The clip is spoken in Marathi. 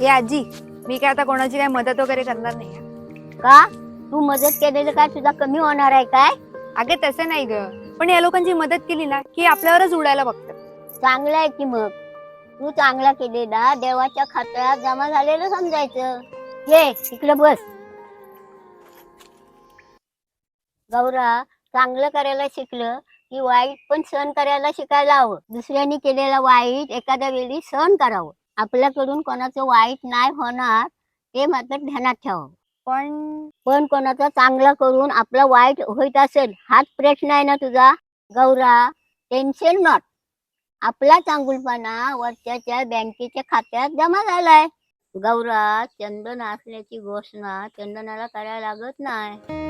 हे आजी मी काय आता कोणाची काय मदत वगैरे करणार नाही. का? तू मदत केलेलं काय तुझा कमी होणार आहे काय? अगे तसं नाही ग. पण या लोकांची मदत केली ना की आपल्यावरच उडायला बघतात चांगलं आहे की मग? तू चांगला केलेला देवाच्या खात्यात जमा झालेलं समजायचं. ये इकडे बस. गौरा चांगलं करायला शिकलं की वाईट पण सहन करायला शिकायला हवं. दुसऱ्यांनी केलेलं वाईट एखाद्या वेळी सहन करावं. आपल्याकडून कोणाचं वाईट नाही होणार ते मात्र ध्यानात ठेवा. पण पण कोणाचं चांगलं करून आपलं वाईट होत असेल हाच प्रश्न आहे ना तुझा? गौरा टेन्शन नॉट आपला चांगुलपणा वरच्याच्या बँकेच्या खात्यात जमा झालाय. गौरा चंदन असल्याची घोषणा चंदनाला करायला लागत नाही.